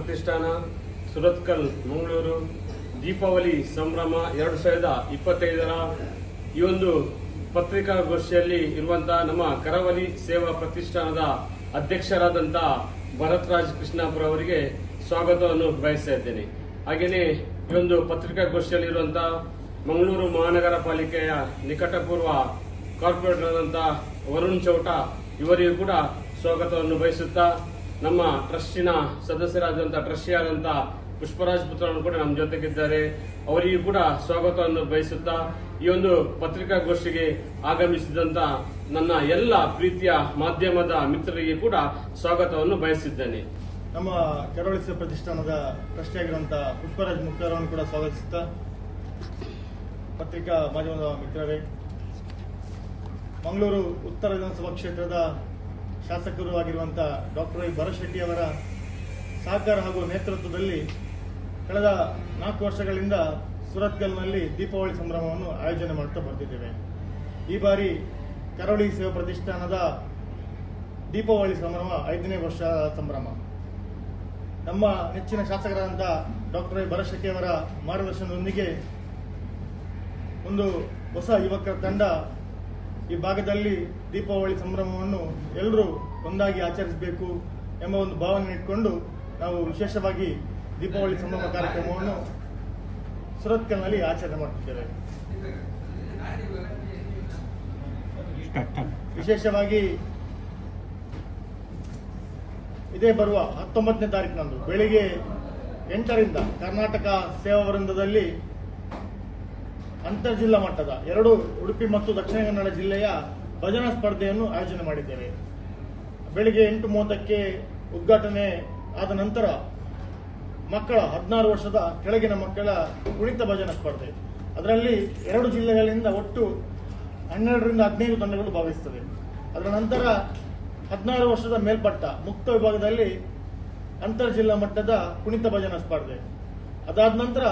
ಪ್ರತಿಷ್ಠಾನ ಸುರತ್ಕಲ್, ಮಂಗಳೂರು, ದೀಪಾವಳಿ ಸಂಭ್ರಮ ಎರಡು ಸಾವಿರದ ಇಪ್ಪತ್ತೈದರ ಈ ಒಂದು ಪತ್ರಿಕಾಗೋಷ್ಠಿಯಲ್ಲಿ ಇರುವಂತಹ ನಮ್ಮ ಕರಾವಳಿ ಸೇವಾ ಪ್ರತಿಷ್ಠಾನದ ಅಧ್ಯಕ್ಷರಾದಂತಹ ಭರತ್ ರಾಜ್ ಕೃಷ್ಣಾಪುರ ಅವರಿಗೆ ಸ್ವಾಗತವನ್ನು ಬಯಸ್ತಾ ಇದ್ದೇನೆ. ಹಾಗೆಯೇ ಈ ಒಂದು ಪತ್ರಿಕಾಗೋಷ್ಠಿಯಲ್ಲಿರುವಂತಹ ಮಂಗಳೂರು ಮಹಾನಗರ ಪಾಲಿಕೆಯ ನಿಕಟಪೂರ್ವ ಕಾರ್ಪೊರೇಟರ್ ಆದಂತಹ ವರುಣ್ ಚೌಟ ಇವರಿಗೂ ಕೂಡ ಸ್ವಾಗತವನ್ನು ಬಯಸುತ್ತಾ ನಮ್ಮ ಟ್ರಸ್ಟಿನ ಸದಸ್ಯರಾದಂಥ ಟ್ರಸ್ಟಿ ಆದಂಥ ಪುಷ್ಪರಾಜ್ ಪುತ್ರರು ಕೂಡ ನಮ್ಮ ಜೊತೆಗಿದ್ದಾರೆ. ಅವರಿಗೂ ಕೂಡ ಸ್ವಾಗತವನ್ನು ಬಯಸುತ್ತಾ ಈ ಒಂದು ಪತ್ರಿಕಾಗೋಷ್ಠಿಗೆ ಆಗಮಿಸಿದಂತ ನನ್ನ ಎಲ್ಲ ಪ್ರೀತಿಯ ಮಾಧ್ಯಮದ ಮಿತ್ರರಿಗೆ ಕೂಡ ಸ್ವಾಗತವನ್ನು ಬಯಸಿದ್ದೇನೆ. ನಮ್ಮ ಕರಾವಳಿ ಪ್ರತಿಷ್ಠಾನದ ಟ್ರಸ್ಟಿ ಆಗಿರುವಂಥ ಪುಷ್ಪರಾಜ್ ಮುಕ್ತಾರವನ್ನು ಕೂಡ ಸ್ವಾಗತಿಸುತ್ತಾ ಪತ್ರಿಕಾ ಮಾಧ್ಯಮದ ಮಿತ್ರರೇ, ಮಂಗಳೂರು ಉತ್ತರ ವಿಧಾನಸಭಾ ಕ್ಷೇತ್ರದ ಶಾಸಕರು ಆಗಿರುವಂಥ ಡಾಕ್ಟರ್ ವೈ ಭರಶೆಟ್ಟಿ ಅವರ ಸಹಕಾರ ಹಾಗೂ ನೇತೃತ್ವದಲ್ಲಿ ಕಳೆದ ನಾಲ್ಕು ವರ್ಷಗಳಿಂದ ಸುರತ್ಗಲ್ನಲ್ಲಿ ದೀಪಾವಳಿ ಸಂಭ್ರಮವನ್ನು ಆಯೋಜನೆ ಮಾಡುತ್ತಾ ಬರ್ತಿದ್ದೇವೆ. ಈ ಬಾರಿ ಕರಾವಳಿ ಸೇವಾ ಪ್ರತಿಷ್ಠಾನದ ದೀಪಾವಳಿ ಸಂಭ್ರಮ ಐದನೇ ವರ್ಷ ಸಂಭ್ರಮ. ನಮ್ಮ ನೆಚ್ಚಿನ ಶಾಸಕರಾದಂಥ ಡಾಕ್ಟರ್ ವೈ ಭರಶೆಟ್ಟಿ ಅವರ ಮಾರ್ಗದರ್ಶನದೊಂದಿಗೆ ಒಂದು ಹೊಸ ಯುವಕರ ತಂಡ ಈ ಭಾಗದಲ್ಲಿ ದೀಪಾವಳಿ ಸಂಭ್ರಮವನ್ನು ಎಲ್ಲರೂ ಒಂದಾಗಿ ಆಚರಿಸಬೇಕು ಎಂಬ ಒಂದು ಭಾವನೆ ಇಟ್ಕೊಂಡು ನಾವು ವಿಶೇಷವಾಗಿ ದೀಪಾವಳಿ ಸಂಭ್ರಮ ಕಾರ್ಯಕ್ರಮವನ್ನು ಸುರತ್ಕಲ್ನಲ್ಲಿ ಆಚರಣೆ ಮಾಡುತ್ತಿದ್ದೇವೆ ವಿಶೇಷವಾಗಿ ಇದೇ ಬರುವ ಹತ್ತೊಂಬತ್ತನೇ ತಾರೀಕಿನಂದು ಬೆಳಿಗ್ಗೆ ಎಂಟರಿಂದ ಕರ್ನಾಟಕ ಸೇವಾ ವೃಂದದಲ್ಲಿ ಅಂತರ್ಜಿಲ್ಲಾ ಮಟ್ಟದ ಎರಡು ಉಡುಪಿ ಮತ್ತು ದಕ್ಷಿಣ ಕನ್ನಡ ಜಿಲ್ಲೆಯ ಭಜನಾ ಸ್ಪರ್ಧೆಯನ್ನು ಆಯೋಜನೆ ಮಾಡಿದ್ದೇವೆ. ಬೆಳಿಗ್ಗೆ ಎಂಟು ಮೂವತ್ತಕ್ಕೆ ಉದ್ಘಾಟನೆ ಆದ ನಂತರ ಮಕ್ಕಳ ಹದಿನಾರು ವರ್ಷದ ಕೆಳಗಿನ ಮಕ್ಕಳ ಕುಣಿತ ಭಜನಾ ಸ್ಪರ್ಧೆ. ಅದರಲ್ಲಿ ಎರಡು ಜಿಲ್ಲೆಗಳಿಂದ ಒಟ್ಟು ಹನ್ನೆರಡರಿಂದ ಹದಿನೈದು ತಂಡಗಳು ಭಾಗವಹಿಸುತ್ತವೆ. ಅದರ ನಂತರ ಹದಿನಾರು ವರ್ಷದ ಮೇಲ್ಪಟ್ಟ ಮುಕ್ತ ವಿಭಾಗದಲ್ಲಿ ಅಂತರ್ ಜಿಲ್ಲಾ ಮಟ್ಟದ ಕುಣಿತ ಭಜನಾ ಸ್ಪರ್ಧೆ. ಅದಾದ ನಂತರ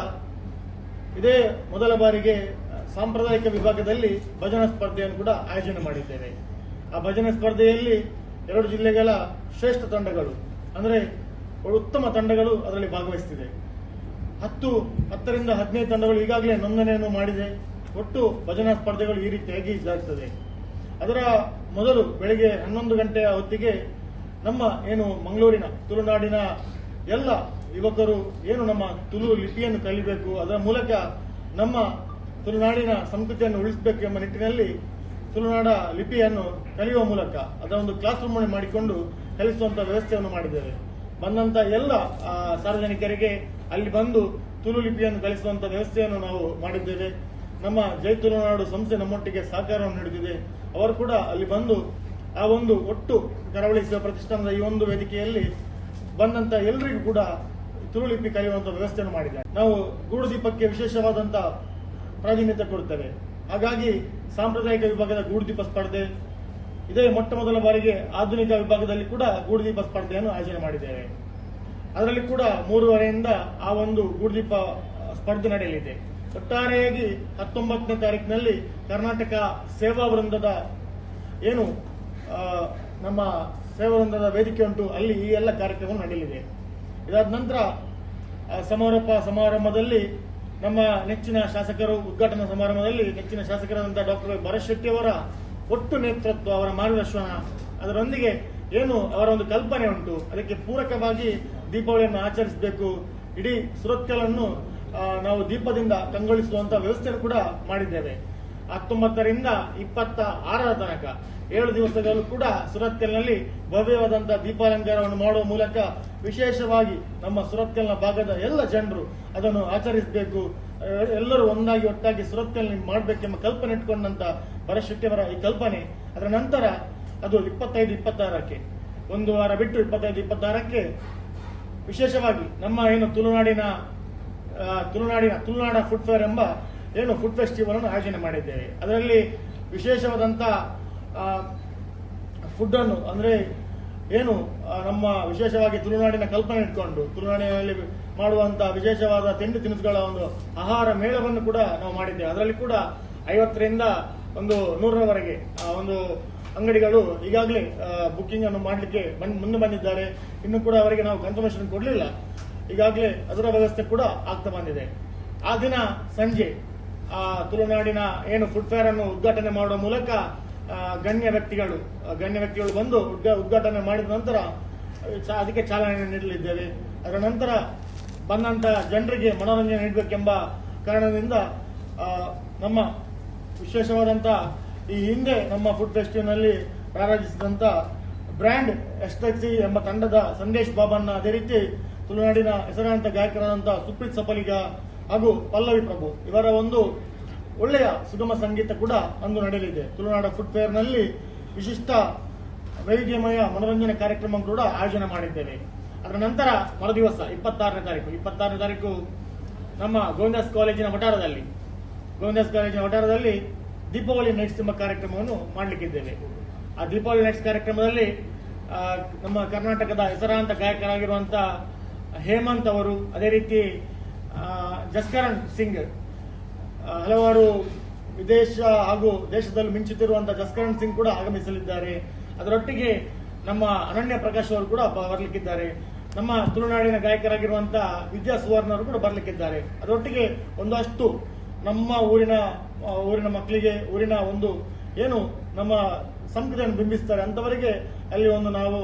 ಇದೇ ಮೊದಲ ಬಾರಿಗೆ ಸಾಂಪ್ರದಾಯಿಕ ವಿಭಾಗದಲ್ಲಿ ಭಜನಾ ಸ್ಪರ್ಧೆಯನ್ನು ಕೂಡ ಆಯೋಜನೆ ಮಾಡಿದ್ದೇವೆ. ಆ ಭಜನಾ ಸ್ಪರ್ಧೆಯಲ್ಲಿ ಎರಡು ಜಿಲ್ಲೆಗಳ ಶ್ರೇಷ್ಠ ತಂಡಗಳು, ಅಂದರೆ ಉತ್ತಮ ತಂಡಗಳು ಅದರಲ್ಲಿ ಭಾಗವಹಿಸುತ್ತಿದೆ ಹತ್ತು, ಹತ್ತರಿಂದ ಹದಿನೈದು ತಂಡಗಳು ಈಗಾಗಲೇ ನೋಂದಣಿಯನ್ನು ಮಾಡಿದೆ. ಒಟ್ಟು ಭಜನಾ ಸ್ಪರ್ಧೆಗಳು ಈ ರೀತಿಯಾಗಿ ಜರುಗುತ್ತದೆ ಅದರ ಮೊದಲು ಬೆಳಿಗ್ಗೆ ಹನ್ನೊಂದು ಗಂಟೆಯ ಹೊತ್ತಿಗೆ ನಮ್ಮ ಏನು ಮಂಗಳೂರಿನ, ತುಳುನಾಡಿನ ಎಲ್ಲ ಯುವಕರು ಏನು ನಮ್ಮ ತುಳು ಲಿಪಿಯನ್ನು ಕಲಿಬೇಕು, ಅದರ ಮೂಲಕ ನಮ್ಮ ತುಳುನಾಡಿನ ಸಂಸ್ಕೃತಿಯನ್ನು ಉಳಿಸಬೇಕು ಎಂಬ ನಿಟ್ಟಿನಲ್ಲಿ ತುಳುನಾಡ ಲಿಪಿಯನ್ನು ಕಲಿಯುವ ಮೂಲಕ, ಅದರ ಒಂದು ಕ್ಲಾಸ್ ರೂಮ್ ಮಾಡಿಕೊಂಡು ಕಲಿಸುವಂತಹ ವ್ಯವಸ್ಥೆಯನ್ನು ಮಾಡಿದ್ದೇವೆ. ಬಂದಂತ ಎಲ್ಲ ಸಾರ್ವಜನಿಕರಿಗೆ ಅಲ್ಲಿ ಬಂದು ತುಳು ಲಿಪಿಯನ್ನು ಕಲಿಸುವಂತ ವ್ಯವಸ್ಥೆಯನ್ನು ನಾವು ಮಾಡಿದ್ದೇವೆ. ನಮ್ಮ ಜೈ ತುಳುನಾಡು ಸಂಸ್ಥೆ ನಮ್ಮೊಟ್ಟಿಗೆ ಸಹಕಾರವನ್ನು ನೀಡುತ್ತಿದೆ. ಅವರು ಕೂಡ ಅಲ್ಲಿ ಬಂದು ಆ ಒಂದು ಒಟ್ಟು ಕರಾವಳಿ ಸೇವಾ ಪ್ರತಿಷ್ಠಾನದ ಈ ಒಂದು ವೇದಿಕೆಯಲ್ಲಿ ಬಂದಂತ ಎಲ್ಲರಿಗೂ ಕೂಡ ತುಳು ಲಿಪಿ ಕಲಿಯುವಂತ ವ್ಯವಸ್ಥೆಯನ್ನು ಮಾಡಿದ್ದಾರೆ. ನಾವು ಗೂಡು ದೀಪಕ್ಕೆ ವಿಶೇಷವಾದಂತ ಪ್ರಾಧಾನ್ಯತೆ ಕೊಡುತ್ತೇವೆ. ಹಾಗಾಗಿ ಸಾಂಪ್ರದಾಯಿಕ ವಿಭಾಗದ ಗೂಡು ದೀಪ ಸ್ಪರ್ಧೆ, ಇದೇ ಮೊಟ್ಟ ಮೊದಲ ಬಾರಿಗೆ ಆಧುನಿಕ ವಿಭಾಗದಲ್ಲಿ ಕೂಡ ಗೂಡುದೀಪ ಸ್ಪರ್ಧೆಯನ್ನು ಆಯೋಜನೆ ಮಾಡಿದ್ದೇವೆ. ಅದರಲ್ಲಿ ಕೂಡ ಮೂರುವರೆಯಿಂದ ಆ ಒಂದು ಗೂಡುದೀಪ ಸ್ಪರ್ಧೆ ನಡೆಯಲಿದೆ. ಒಟ್ಟಾರೆಯಾಗಿ ಹತ್ತೊಂಬತ್ತನೇ ತಾರೀಕಿನಲ್ಲಿ ಕರ್ನಾಟಕ ಸೇವಾ ವೃಂದದ ಏನು ನಮ್ಮ ಸೇವಾ ವೃಂದದ ವೇದಿಕೆ ಉಂಟು, ಅಲ್ಲಿ ಈ ಎಲ್ಲ ಕಾರ್ಯಕ್ರಮ ನಡೆಯಲಿದೆ. ಇದಾದ ನಂತರ ಸಮಾರೋಪ ಸಮಾರಂಭದಲ್ಲಿ ನಮ್ಮ ನೆಚ್ಚಿನ ಶಾಸಕರು, ಉದ್ಘಾಟನಾ ಸಮಾರಂಭದಲ್ಲಿ ನೆಚ್ಚಿನ ಶಾಸಕರಾದಂತಹ ಡಾಕ್ಟರ್ ಭರತ್ ಶೆಟ್ಟಿ ಅವರ ಒಟ್ಟು ನೇತೃತ್ವ, ಅವರ ಮಾರ್ಗದರ್ಶನ ಅದರೊಂದಿಗೆ ಏನು ಅವರ ಒಂದು ಕಲ್ಪನೆ ಉಂಟು. ಅದಕ್ಕೆ ಪೂರಕವಾಗಿ ದೀಪಾವಳಿಯನ್ನು ಆಚರಿಸಬೇಕು. ಇಡೀ ಸುರತ್ಕಲನ್ನು ನಾವು ದೀಪದಿಂದ ಕಂಗೊಳಿಸುವಂತಹ ವ್ಯವಸ್ಥೆಯನ್ನು ಕೂಡ ಮಾಡಿದ್ದೇವೆ. ಹತ್ತೊಂಬತ್ತರಿಂದ ಇಪ್ಪತ್ತ ಆರರ ತನಕ. ಏಳು ದಿವಸಗಳು ಕೂಡ ಸುರತ್ಕಲ್ನಲ್ಲಿ ಭವ್ಯವಾದಂತಹ ದೀಪಾಲಂಕಾರವನ್ನು ಮಾಡುವ ಮೂಲಕ ವಿಶೇಷವಾಗಿ ನಮ್ಮ ಸುರತ್ಕಲ್ನ ಭಾಗದ ಎಲ್ಲ ಜನರು ಅದನ್ನು ಆಚರಿಸಬೇಕು. ಎಲ್ಲರೂ ಒಂದಾಗಿ ಒಟ್ಟಾಗಿ ಸುರತ್ಕಲ್ನಲ್ಲಿ ಮಾಡಬೇಕೆಂಬ ಕಲ್ಪನೆ ಇಟ್ಕೊಂಡಂತ ಭರಶೆಟ್ಟಿಯವರ ಈ ಕಲ್ಪನೆ. ಅದರ ನಂತರ ಅದು ಇಪ್ಪತ್ತೈದು, ಇಪ್ಪತ್ತಾರಕ್ಕೆ, ಒಂದು ವಾರ ಬಿಟ್ಟು ಇಪ್ಪತ್ತೈದು, ಇಪ್ಪತ್ತಾರಕ್ಕೆ ವಿಶೇಷವಾಗಿ ನಮ್ಮ ಏನು ತುಳುನಾಡಿನ ತುಳುನಾಡಿನ, ತುಳುನಾಡ ಫುಡ್ ಫೇರ್ ಎಂಬ ಏನು ಫುಡ್ ಫೆಸ್ಟಿವಲ್ ಅನ್ನು ಆಯೋಜನೆ ಮಾಡಿದ್ದೇವೆ. ಅದರಲ್ಲಿ ವಿಶೇಷವಾದಂತ ಫುಡ್ ಅನ್ನು, ಅಂದ್ರೆ ಏನು ನಮ್ಮ ವಿಶೇಷವಾಗಿ ತುಳುನಾಡಿನ ಕಲ್ಪನೆ ಇಟ್ಕೊಂಡು, ತುಳುನಾಡಿನಲ್ಲಿ ಮಾಡುವಂಥ ವಿಶೇಷವಾದ ತಿಂಡಿ ತಿನಿಸುಗಳ ಒಂದು ಆಹಾರ ಮೇಳವನ್ನು ಕೂಡ ನಾವು ಮಾಡಿದ್ದೇವೆ. ಅದರಲ್ಲಿ ಕೂಡ ಐವತ್ತರಿಂದ ಒಂದು ನೂರರವರೆಗೆ ಒಂದು ಅಂಗಡಿಗಳು ಈಗಾಗಲೇ ಬುಕ್ಕಿಂಗ್ ಅನ್ನು ಮಾಡಲಿಕ್ಕೆ ಬಂದ್ ಮುಂದೆ ಬಂದಿದ್ದಾರೆ. ಇನ್ನು ಕೂಡ ಅವರಿಗೆ ನಾವು ಕನ್ಫರ್ಮೇಶನ್ ಕೊಡಲಿಲ್ಲ. ಈಗಾಗಲೇ ಅದರ ವ್ಯವಸ್ಥೆ ಕೂಡ ಆಗ್ತಾ ಬಂದಿದೆ. ಆ ದಿನ ಸಂಜೆ ತುಳುನಾಡಿನ ಏನು ಫುಡ್ ಫೇರ್ ಅನ್ನು ಉದ್ಘಾಟನೆ ಮಾಡುವ ಮೂಲಕ ಗಣ್ಯ ವ್ಯಕ್ತಿಗಳು ಗಣ್ಯ ವ್ಯಕ್ತಿಗಳು ಬಂದು ಉದ್ಘಾ- ಉದ್ಘಾಟನೆ ಮಾಡಿದ ನಂತರ ಅದಕ್ಕೆ ಚಾಲನೆ ನೀಡಲಿದ್ದೇವೆ. ಅದರ ನಂತರ ಬಂದಂತ ಜನರಿಗೆ ಮನೋರಂಜನೆ ನೀಡಬೇಕೆಂಬ ಕಾರಣದಿಂದ ನಮ್ಮ ವಿಶೇಷವಾದಂತ ಈ ಹಿಂದೆ ನಮ್ಮ ಫುಡ್ ಫೆಸ್ಟಿವಲ್ನಲ್ಲಿ ಪ್ರಾರಂಭಿಸಿದಂತ ಬ್ರ್ಯಾಂಡ್ ಎಸ್ಟಿ ಎಂಬ ತಂಡದ ಸಂದೇಶ್ ಬಾಬನ್ನ ಅದೇ ರೀತಿ ತುಳುನಾಡಿನ ಹೆಸರಾಂತ ಗಾಯಕರಾದಂತಹ ಸುಪ್ರೀತ್ ಸಫಲಿಗ ಹಾಗೂ ಪಲ್ಲವಿ ಪ್ರಭು ಇವರ ಒಂದು ಒಳ್ಳೆಯ ಸುಗಮ ಸಂಗೀತ ಕೂಡ ಅಂದು ನಡೆಯಲಿದೆ. ತುಳುನಾಡ ಫುಡ್ ಫೇರ್ನಲ್ಲಿ ವಿಶಿಷ್ಟ ವೈವಿಧ್ಯಮಯ ಮನೋರಂಜನೆ ಕಾರ್ಯಕ್ರಮ ಕೂಡ ಆಯೋಜನೆ ಮಾಡಿದ್ದೇವೆ. ಅದರ ನಂತರ ಮರುದಿವಸ ಇಪ್ಪತ್ತಾರನೇ ತಾರೀಕು. ಇಪ್ಪತ್ತಾರನೇ ತಾರೀಕು ನಮ್ಮ ಗೋವಿಂದಾಸ್ ಕಾಲೇಜಿನ ವಠಾರದಲ್ಲಿ. ಗೋವಿಂದಾಸ್ ಕಾಲೇಜಿನ ವಠಾರದಲ್ಲಿ ದೀಪಾವಳಿ ನೈಟ್ಸ್ ಎಂಬ ಕಾರ್ಯಕ್ರಮವನ್ನು ಮಾಡಲಿಕ್ಕಿದ್ದೇವೆ. ಆ ದೀಪಾವಳಿ ನೈಟ್ಸ್ ಕಾರ್ಯಕ್ರಮದಲ್ಲಿ ನಮ್ಮ ಕರ್ನಾಟಕದ ಹೆಸರಾಂತ ಗಾಯಕರಾಗಿರುವಂತಹ ಹೇಮಂತ್ ಅವರು, ಅದೇ ರೀತಿ ಜಸ್ಕರಣ್ ಸಿಂಗ್. ಹಲವಾರು ವಿದೇಶ ಹಾಗೂ ದೇಶದಲ್ಲಿ ಮಿಂಚುತ್ತಿರುವಂತಹ ಜಸ್ಕರಣ್ ಸಿಂಗ್ ಕೂಡ ಆಗಮಿಸಲಿದ್ದಾರೆ. ಅದರೊಟ್ಟಿಗೆ ನಮ್ಮ ಅನನ್ಯ ಪ್ರಕಾಶ್ ಅವರು ಕೂಡ ಬರ್ಲಿಕ್ಕಿದ್ದಾರೆ. ನಮ್ಮ ತುಳುನಾಡಿನ ಗಾಯಕರಾಗಿರುವಂತಹ ವಿದ್ಯಾ ಸುವರ್ಣ ಅವರು ಕೂಡ ಬರಲಿಕ್ಕಿದ್ದಾರೆ. ಅದರೊಟ್ಟಿಗೆ ಒಂದಷ್ಟು ನಮ್ಮ ಊರಿನ ಊರಿನ ಮಕ್ಕಳಿಗೆ, ಊರಿನ ಒಂದು ಏನು ನಮ್ಮ ಸಂಸ್ಕೃತಿಯನ್ನು ಬಿಂಬಿಸ್ತಾರೆ. ಅಂತವರಿಗೆ ಅಲ್ಲಿ ಒಂದು ನಾವು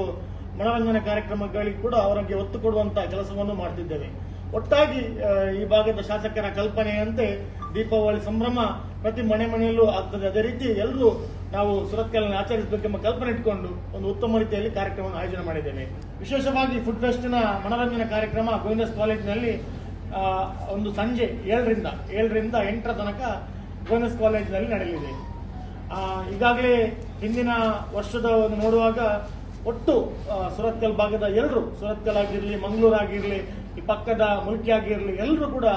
ಮನೋರಂಜನೆ ಕಾರ್ಯಕ್ರಮಗಳಿಗೆ ಕೂಡ ಅವರಿಗೆ ಒತ್ತು ಕೊಡುವಂತಹ ಕೆಲಸವನ್ನು ಮಾಡ್ತಿದ್ದೇವೆ. ಒಟ್ಟಾಗಿ ಈ ಭಾಗದ ಶಾಸಕರ ಕಲ್ಪನೆಯಂತೆ ದೀಪಾವಳಿ ಸಂಭ್ರಮ ಪ್ರತಿ ಮನೆ ಮನೆಯಲ್ಲೂ ಆಗ್ತದೆ. ಅದೇ ರೀತಿ ಎಲ್ಲರೂ ನಾವು ಸುರತ್ಕಲನ್ನು ಆಚರಿಸಬೇಕೆಂಬ ಕಲ್ಪನೆ ಇಟ್ಕೊಂಡು ಒಂದು ಉತ್ತಮ ರೀತಿಯಲ್ಲಿ ಕಾರ್ಯಕ್ರಮವನ್ನು ಆಯೋಜನೆ ಮಾಡಿದ್ದೇವೆ ವಿಶೇಷವಾಗಿ ಫುಡ್ ಫೆಸ್ಟ್ನ ಮನರಂಜನಾ ಕಾರ್ಯಕ್ರಮ ಗೋವಿಂದಸ್ ಕಾಲೇಜಿನಲ್ಲಿ ಒಂದು ಸಂಜೆ ಏಳರಿಂದ ಏಳರಿಂದ ಎಂಟರ ತನಕ ಗೋವಿಂದಸ್ ಕಾಲೇಜಿನಲ್ಲಿ ನಡೆಯಲಿದೆ. ಈಗಾಗಲೇ ಹಿಂದಿನ ವರ್ಷದ ಒಂದು ನೋಡುವಾಗ ಒಟ್ಟು ಸುರತ್ಕಲ್ ಭಾಗದ ಎಲ್ಲರೂ ಸುರತ್ಕಲ್ ಆಗಿರಲಿ, ಮಂಗಳೂರು ಆಗಿರಲಿ ಈ ಪಕ್ಕದ ಮುಲ್ಕಿಯಾಗಿರಲಿ ಎಲ್ಲರೂ ಕೂಡ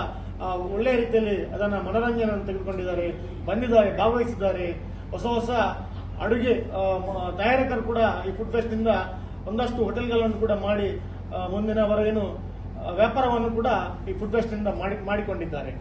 ಒಳ್ಳೆಯ ರೀತಿಯಲ್ಲಿ ಅದನ್ನ ಮನೋರಂಜನೆಯನ್ನು ತೆಗೆದುಕೊಂಡಿದ್ದಾರೆ, ಬಂದಿದ್ದಾರೆ, ಭಾಗವಹಿಸಿದ್ದಾರೆ. ಹೊಸ ಹೊಸ ಅಡುಗೆ ತಯಾರಕರು ಕೂಡ ಈ ಫುಡ್ ಫೆಸ್ಟ್ನಿಂದ ಒಂದಷ್ಟು ಹೋಟೆಲ್ಗಳನ್ನು ಕೂಡ ಮಾಡಿ ಮುಂದಿನ ಅವರ ಏನು ವ್ಯಾಪಾರವನ್ನು ಕೂಡ ಈ ಫುಡ್ ಫೆಸ್ಟ್ನಿಂದ ಮಾಡಿ, ಮಾಡಿಕೊಂಡಿದ್ದಾರೆ.